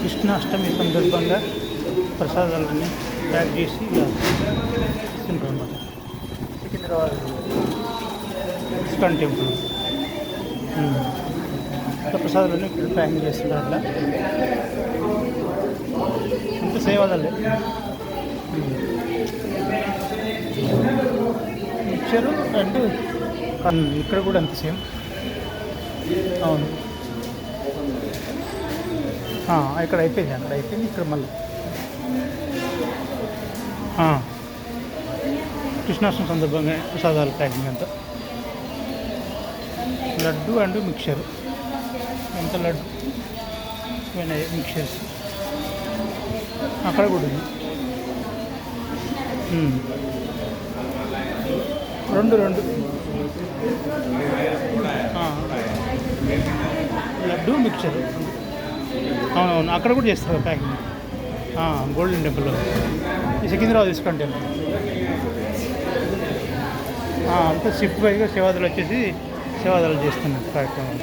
కృష్ణాష్టమి సందర్భంగా ప్రసాదాలన్నీ ప్యాక్ చేసి తింటాం అన్నమాట సికింద్రాబాద్ ఇస్కాన్ టెంపుల్. ప్రసాదాలన్నీ ఇక్కడ ప్యాకింగ్ చేస్తున్నారు అట్లా. ఇంత సేవాదాలే. ఇచ్చారు అండ్ ఇక్కడ కూడా అంత సేమ్. అవును. ఇక్కడ అయిపోయింది అక్కడ అయిపోయింది ఇక్కడ మళ్ళీ. కృష్ణాష్టమి సందర్భంగా ప్రసాదాలు ప్యాకింగ్ అంతా. Laddu and mixture. ఎంత లడ్డు? పోయినాయి మిక్చర్స్. అక్కడ కూడా ఉంది. రెండు రెండు. లడ్డు మిక్చర్. అవునవును అక్కడ కూడా చేస్తారు ప్యాకింగ్. గోల్డెన్ టెంపుల్లో. ఈ సికింద్రాబాద్ ఇస్కాన్ టెంపుల్ అంతా షిఫ్ట్ వైజ్గా సేవాదాలు వచ్చేసి సేవాదాలు చేస్తున్నారు కార్యక్రమం